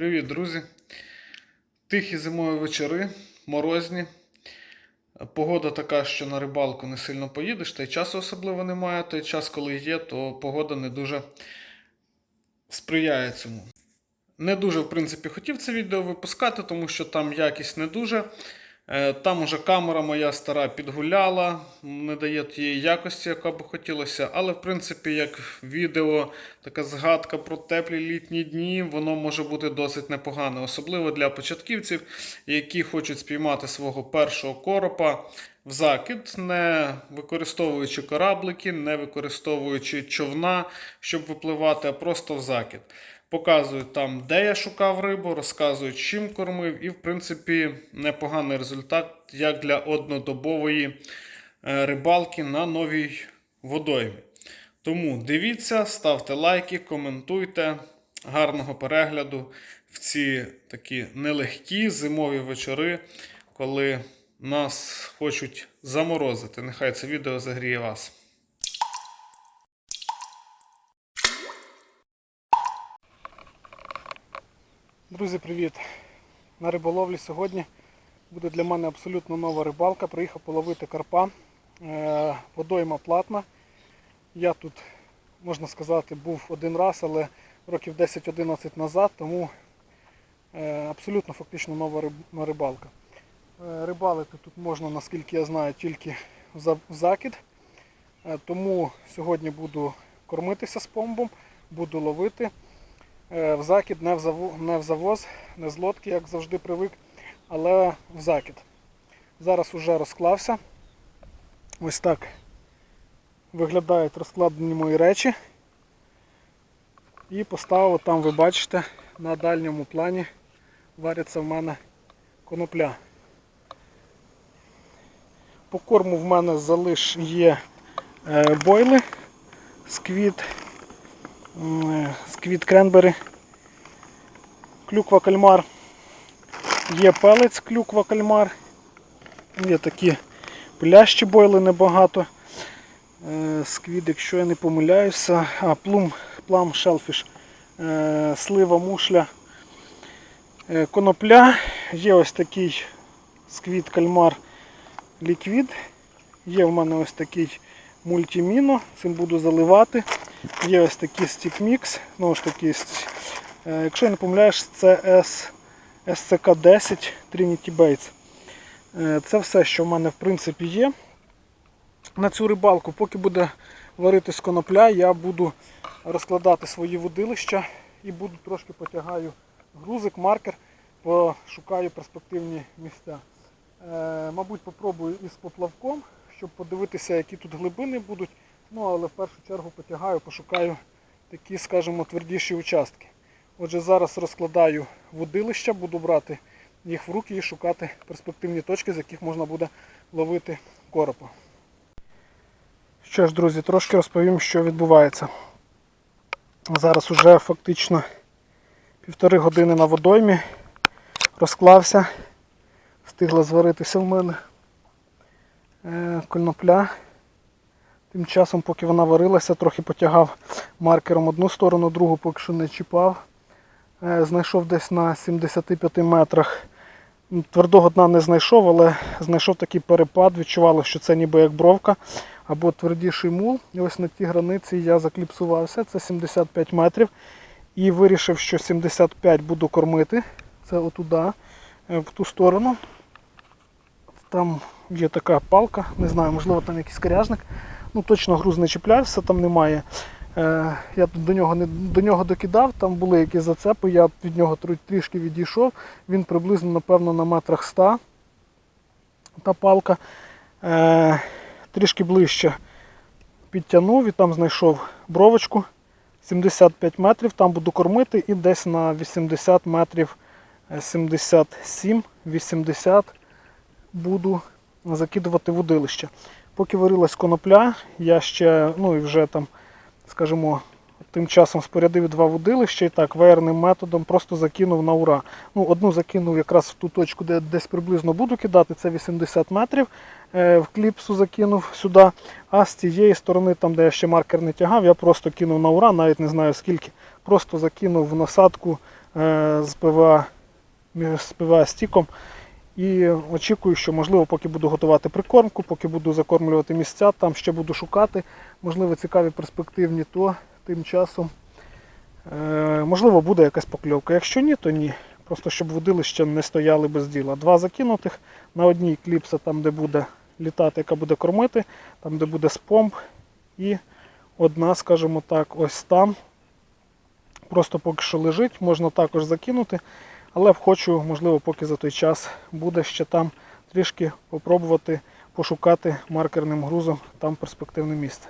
Привіт, друзі! Тихі зимові вечори, морозні. Погода така, що на рибалку не сильно поїдеш, та й часу особливо немає. Той час, коли є, то погода не дуже сприяє цьому. Не дуже, в принципі, хотів це відео випускати, тому що там якість не дуже. Е, Там уже камера моя стара підгуляла, не дає тієї якості, яка би хотілося. Але, в принципі, як відео, така згадка про теплі літні дні, воно може бути досить непогане, особливо для початківців, які хочуть спіймати свого першого коропа в закид, не використовуючи кораблики, не використовуючи човна, щоб випливати, а просто в закид. Показують там, де я шукав рибу, розказують, чим кормив, і, в принципі, непоганий результат як для однодобової е, рибалки на новій водоймі. Тому дивіться, ставте лайки, коментуйте. Гарного перегляду в ці такі нелегкі зимові вечори, коли нас хочуть заморозити. Нехай це відео загріє вас. Друзі, привіт! На риболовлі сьогодні буде для мене абсолютно нова рибалка. Приїхав половити карпа. Е, Водойма платна. Я тут, можна сказати, був один раз, але років 10-11 назад, тому е, абсолютно фактично нова рибалка. Е, Рибалити тут можна, наскільки я знаю, тільки в за- закид. Тому сьогодні буду кормитися з помбом, буду ловити. Е, в закид, не в, завоз, не з лодки, як завжди привик, але в закид. Зараз уже розклався. Ось так виглядають розкладені мої речі. І поставив там, ви бачите, на дальньому плані вариться в мене конопля. По корму в мене залиш є е, бойли, сквіт, м, сквіт кренбери, клюква кальмар, є пелець клюква кальмар, є такі плящі бойли небагато. Е, Сквід, якщо я не помиляюся, а плум, плам шелфіш, е, слива мушля, е, конопля, є ось такий сквід кальмар ліквід, є в мене ось такий мультиміно, цим буду заливати. Є ось такий стікмікс, знову ж таки, якщо я не помиляюсь, це S, SCK10 Trinity Baits. Е, Це все, що в мене в принципі є. На цю рибалку, поки буде варитись конопля, я буду розкладати свої водилища і буду трошки потягаю грузик, маркер, пошукаю перспективні місця. Е, Мабуть, попробую із поплавком, щоб подивитися, які тут глибини будуть. Ну, але в першу чергу потягаю, пошукаю такі, скажімо, твердіші участки. Отже, зараз розкладаю водилища, буду брати їх в руки і шукати перспективні точки, з яких можна буде ловити коропа. Що ж, друзі, трошки розповім, що відбувається. Зараз уже фактично півтори години на водоймі розклався, встигла зваритися в мене е, конопля. Тим часом, поки вона варилася, трохи потягав маркером одну сторону, другу поки що не чіпав. Е, Знайшов десь на 75 метрах. Твердого дна не знайшов, але знайшов такий перепад, відчувало, що це ніби як бровка або твердіший мул. І ось на тій границі я закліпсувався, це 75 метрів. І вирішив, що 75 буду кормити. Це отуда, е, в ту сторону. Там є така палка, не знаю, можливо там якийсь коряжник. Ну точно груз не чіплявся, там немає. Е, я до нього не до нього докидав, там були якісь зацепи, я від нього трішки відійшов. Він приблизно, напевно, на метрах 100. Та палка. Е, трішки ближче підтягнув і там знайшов бровочку 75 метрів, там буду кормити і десь на 80 метрів е, 77-80 буду закидувати водилище. Поки варилась конопля, я ще, ну і вже там, скажімо, тим часом спорядив два водилища і так веєрним методом просто закинув на ура. Ну, одну закинув якраз в ту точку, де десь приблизно буду кидати, це 80 метрів. Е, В кліпсу закинув сюди, а з цієї сторони, там де я ще маркер не тягав, я просто кинув на ура, навіть не знаю скільки. Просто закинув в насадку е, з ПВА, з ПВА стіком. І очікую, що можливо, поки буду готувати прикормку, поки буду закормлювати місця, там ще буду шукати, можливо, цікаві перспективні, то тим часом е, можливо буде якась покльовка. Якщо ні, то ні. Просто щоб водилища не стояли без діла. Два закинутих на одній кліпса, там, де буде літати, яка буде кормити, там, де буде спомб, і одна, скажімо так, ось там. Просто поки що лежить, можна також закинути. Але хочу, можливо, поки за той час буде ще там трішки попробувати пошукати маркерним грузом там перспективне місце.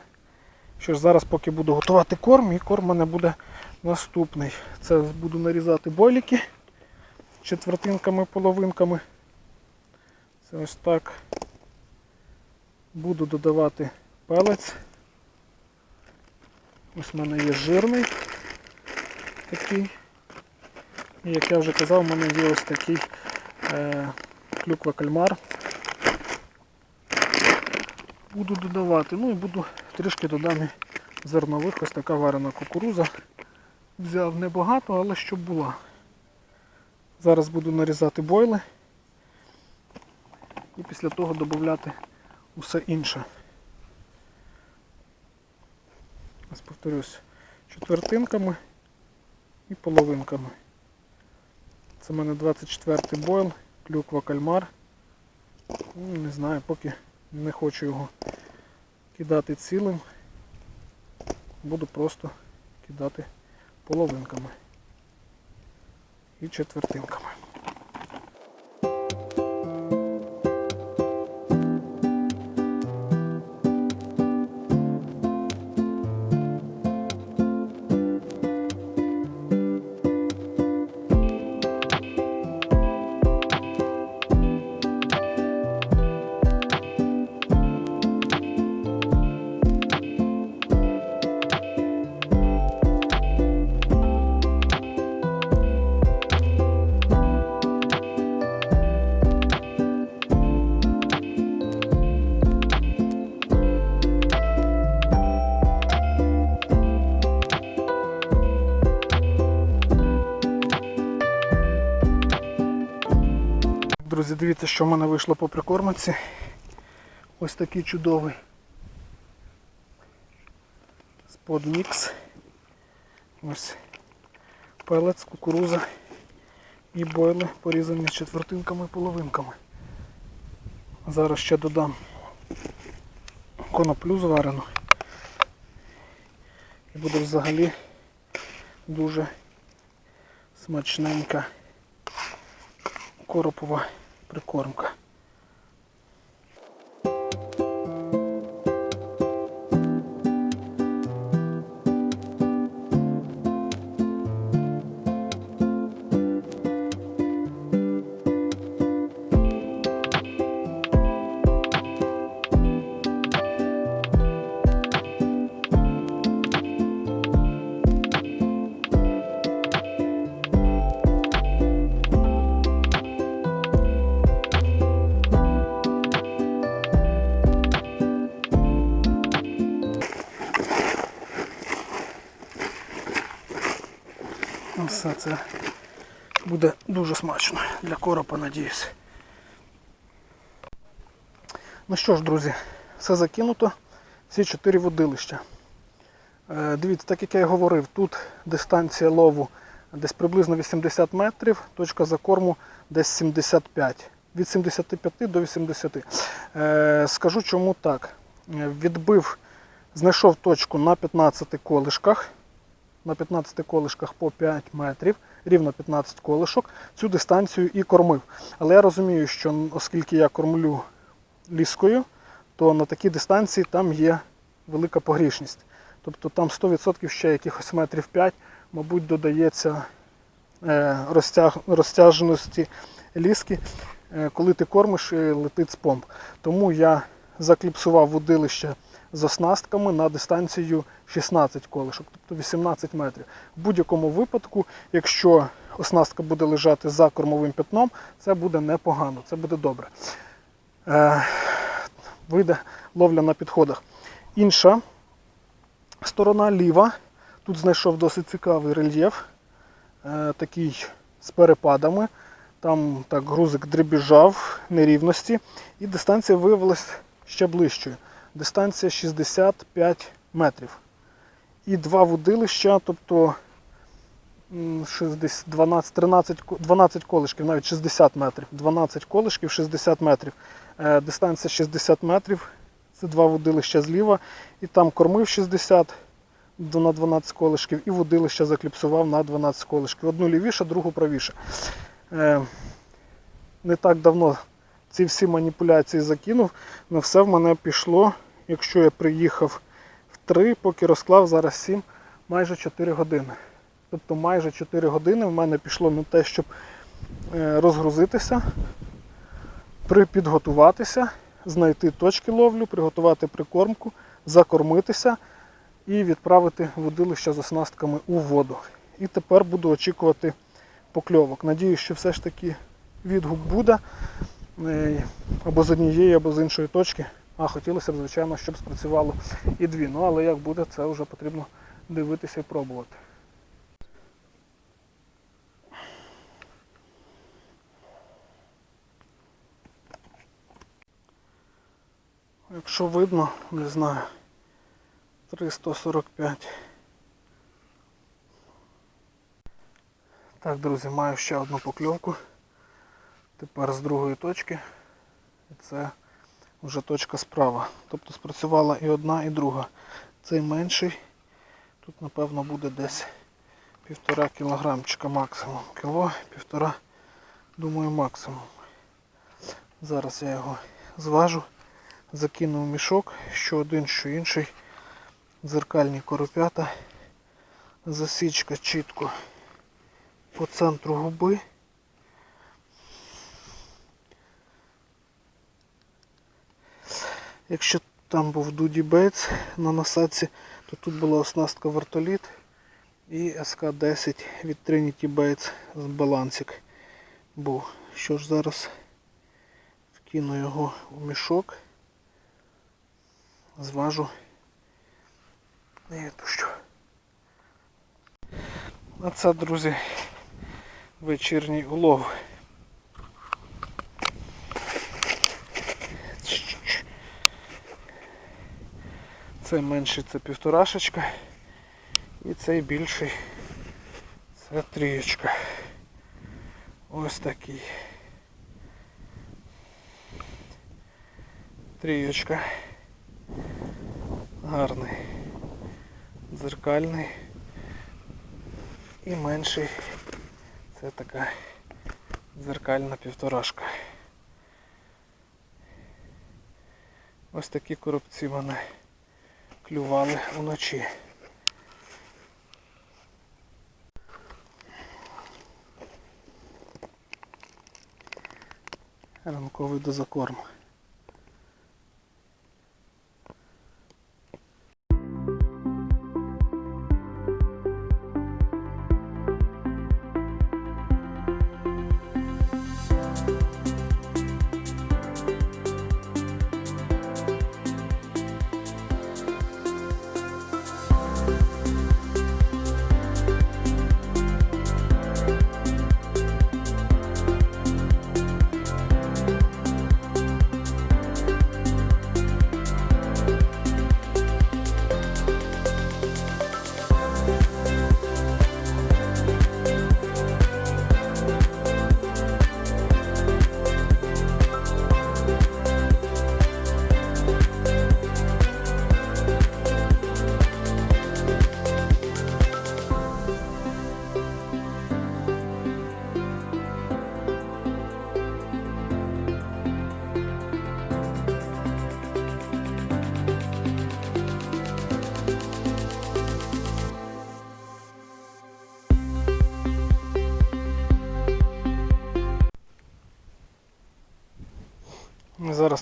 Що ж, зараз поки буду готувати корм, і корм у мене буде наступний. Це буду нарізати бойліки четвертинками, половинками. Це ось так. Буду додавати пелець. Ось в мене є жирний такий. І як я вже казав, у мене є ось такий е, клюква кальмар. Буду додавати. Ну і буду трішки додам зернових. Ось така варена кукуруза. Взяв небагато, але щоб була. Зараз буду нарізати бойли і після того додати усе інше. Ось повторюсь, четвертинками і половинками. Це в мене 24-й бойл, клюква кальмар. Ну, Не знаю, поки не хочу його кидати цілим. Буду просто кидати половинками і четвертинками. Дивіться, що в мене вийшло по прикормці. Ось такий чудовий сподмікс. Ось пелець, кукуруза і бойли порізані четвертинками і половинками. Зараз ще додам коноплю зварену. І буде взагалі дуже смачненька коропова прикормка. Це буде дуже смачно для коропа, надіюсь. Ну що ж, друзі, все закинуто. Всі чотири водилища. Е, Дивіться, так як я і говорив, тут дистанція лову десь приблизно 80 метрів, точка закорму десь 75. Від 75 до 80. Е, Скажу чому так. Е, Відбив, знайшов точку на 15 колишках на 15 колишках по 5 метрів, рівно 15 колишок, цю дистанцію і кормив. Але я розумію, що оскільки я кормлю ліскою, то на такій дистанції там є велика погрішність. Тобто там 100% ще якихось метрів 5, мабуть, додається е, розтяг, розтяженості ліски, е, коли ти кормиш і летить з помп. Тому я закліпсував водилище з оснастками на дистанцію 16 колишок, тобто 18 метрів. В будь-якому випадку, якщо оснастка буде лежати за кормовим пятном, це буде непогано, це буде добре. Е, вийде ловля на підходах. Інша сторона ліва. Тут знайшов досить цікавий рельєф. е, такий з перепадами. Там так грузик дребіжав нерівності, і дистанція виявилась ще ближчою. Дистанція 65 метрів. І два вудилища, тобто 60, 12, 13, 12 колишків, навіть 60 метрів. 12 колишків, 60 метрів. Е, дистанція 60 метрів. Це два водилища зліва. І там кормив 60 на 12 колишків, і водилище закліпсував на 12 колишків. Одну лівіше, другу правіше. Е, не так давно ці всі маніпуляції закинув, але все в мене пішло, якщо я приїхав в 3, поки розклав зараз 7, майже 4 години. Тобто майже 4 години в мене пішло на те, щоб е, розгрузитися, припідготуватися, знайти точки ловлю, приготувати прикормку, закормитися і відправити водилище з оснастками у воду. І тепер буду очікувати покльовок. Надіюсь, що все ж таки відгук буде або з однієї, або з іншої точки. А хотілося б, звичайно, щоб спрацювало і дві. Ну, але як буде, це вже потрібно дивитися і пробувати. Якщо видно, не знаю, 345. Так, друзі, маю ще одну покльовку. Тепер з другої точки. Це вже точка справа. Тобто спрацювала і одна, і друга. Цей менший. Тут напевно буде десь півтора кілограмчика максимум. Кіло, півтора, думаю, максимум. Зараз я його зважу, закину в мішок, що один, що інший. Дзеркальні коропята. Засічка чітко по центру губи. Якщо там був Дуді Бейтс на насадці, то тут була оснастка вертоліт і СК-10 від Trinity Bates з балансик був. Що ж зараз вкину його в мішок, зважу і відпущу. А це, друзі, вечірній улов. Цей менший це півторашечка і цей більший це трієчка. Ось такий. Трієчка. Гарний. Дзеркальний. І менший це така дзеркальна півторашка. Ось такі коробці в мене клювали уночі. Ранковий дозакорм.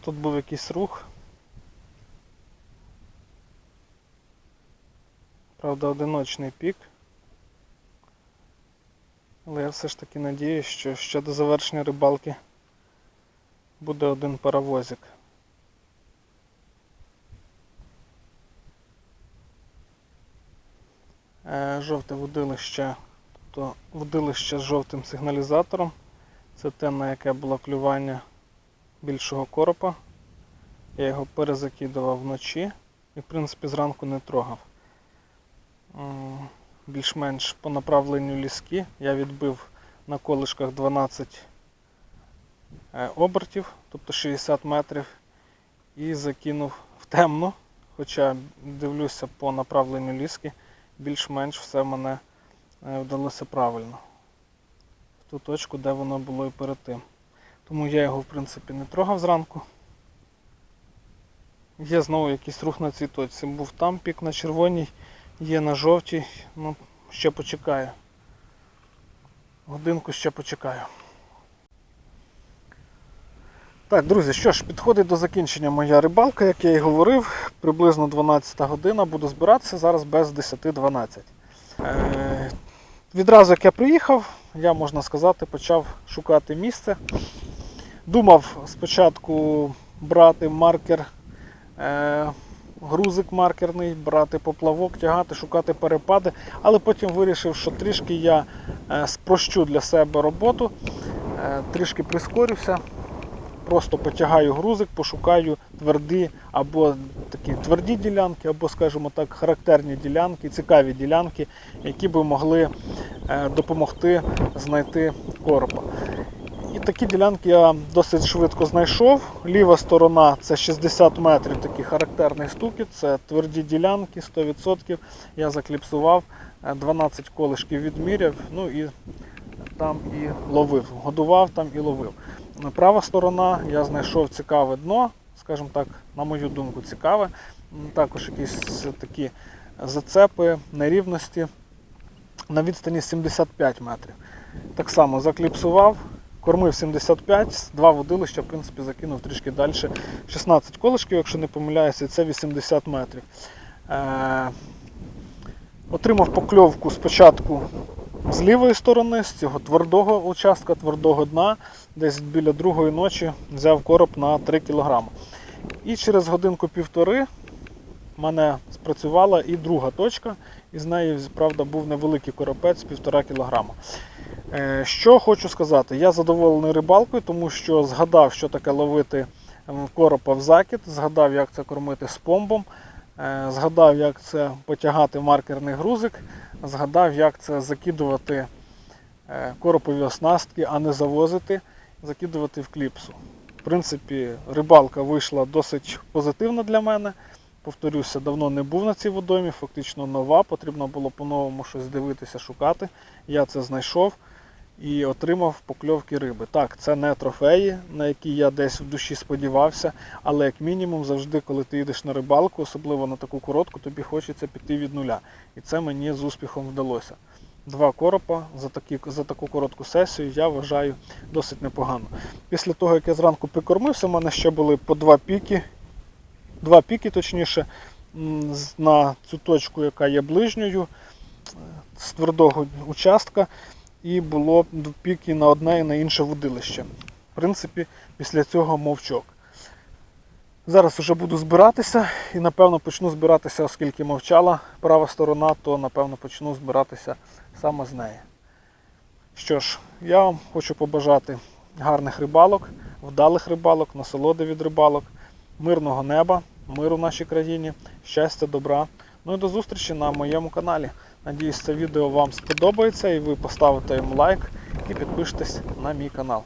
Тут був якийсь рух. Правда, одиночний пік. Але я все ж таки надіюсь, що ще до завершення рибалки буде один паровозик. Е, Жовте водилище, тобто водилище з жовтим сигналізатором. Це те, на яке було клювання більшого коропа. Я його перезакидував вночі і, в принципі, зранку не трогав. Більш-менш по направленню ліски я відбив на колишках 12 е, обертів, тобто 60 метрів, і закинув в темну. Хоча дивлюся по направленню ліски, більш-менш все мене е, вдалося правильно. В ту точку, де воно було і перед тим. Тому я його в принципі не трогав зранку. Є знову якийсь рух на цій точці. Був там пік на червоній, є на жовтій. Ну, ще почекаю. Годинку ще почекаю. Так, друзі, що ж, підходить до закінчення моя рибалка, як я і говорив, приблизно 12 година, буду збиратися зараз без 10-12. Е, відразу як я приїхав, я, можна сказати, почав шукати місце. Думав спочатку брати маркер, е, грузик маркерний, брати поплавок, тягати, шукати перепади, але потім вирішив, що трішки я е, спрощу для себе роботу, е, трішки прискорюся просто потягаю грузик, пошукаю тверді або такі тверді ділянки, або, скажімо так, характерні ділянки, цікаві ділянки, які би могли допомогти знайти коропа. І такі ділянки я досить швидко знайшов. Ліва сторона це 60 метрів, такий характерний стукіт, це тверді ділянки, 100%. Я закліпсував, е, 12 колишків відміряв, ну і там і ловив. Годував там і ловив. Права сторона я знайшов цікаве дно, скажімо так, на мою думку, цікаве. Також якісь такі зацепи, нерівності на відстані 75 метрів. Так само закліпсував, кормив 75, два водилища, в принципі, закинув трішки далі. 16 колишків, якщо не помиляюся, це 80 метрів. Е- отримав покльовку спочатку з лівої сторони, з цього твердого участка, твердого дна, десь біля другої ночі взяв короб на 3 кг. І через годинку-півтори мене спрацювала і друга точка, і з неї, правда, був невеликий коропець 1,5 кг. Е, Що хочу сказати, я задоволений рибалкою, тому що згадав, що таке ловити коропа в закид, згадав, як це кормити з помбом, е, згадав, як це потягати маркерний грузик, згадав, як це закидувати е, коропові оснастки, а не завозити, закидувати в кліпсу. В принципі, рибалка вийшла досить позитивна для мене. Повторюся, давно не був на цій водоймі, фактично нова, потрібно було по-новому щось дивитися, шукати. Я це знайшов і отримав покльовки риби. Так, це не трофеї, на які я десь в душі сподівався, але як мінімум завжди, коли ти йдеш на рибалку, особливо на таку коротку, тобі хочеться піти від нуля. І це мені з успіхом вдалося. Два коропа за, такі, за таку коротку сесію я вважаю досить непогано. Після того, як я зранку прикормився, в мене ще були по два піки, два піки точніше, на цю точку, яка є ближньою, е, з твердого участка, і було д- піки на одне і на інше водилище. В принципі, після цього мовчок. Зараз вже буду збиратися і напевно почну збиратися, оскільки мовчала права сторона, то напевно почну збиратися саме з неї. Що ж, я вам хочу побажати гарних рибалок, вдалих рибалок, насолоди від рибалок, мирного неба, миру в нашій країні, щастя, добра. Ну і до зустрічі на моєму каналі. Надіюсь, це відео вам сподобається і ви поставите йому лайк і підпишетесь на мій канал.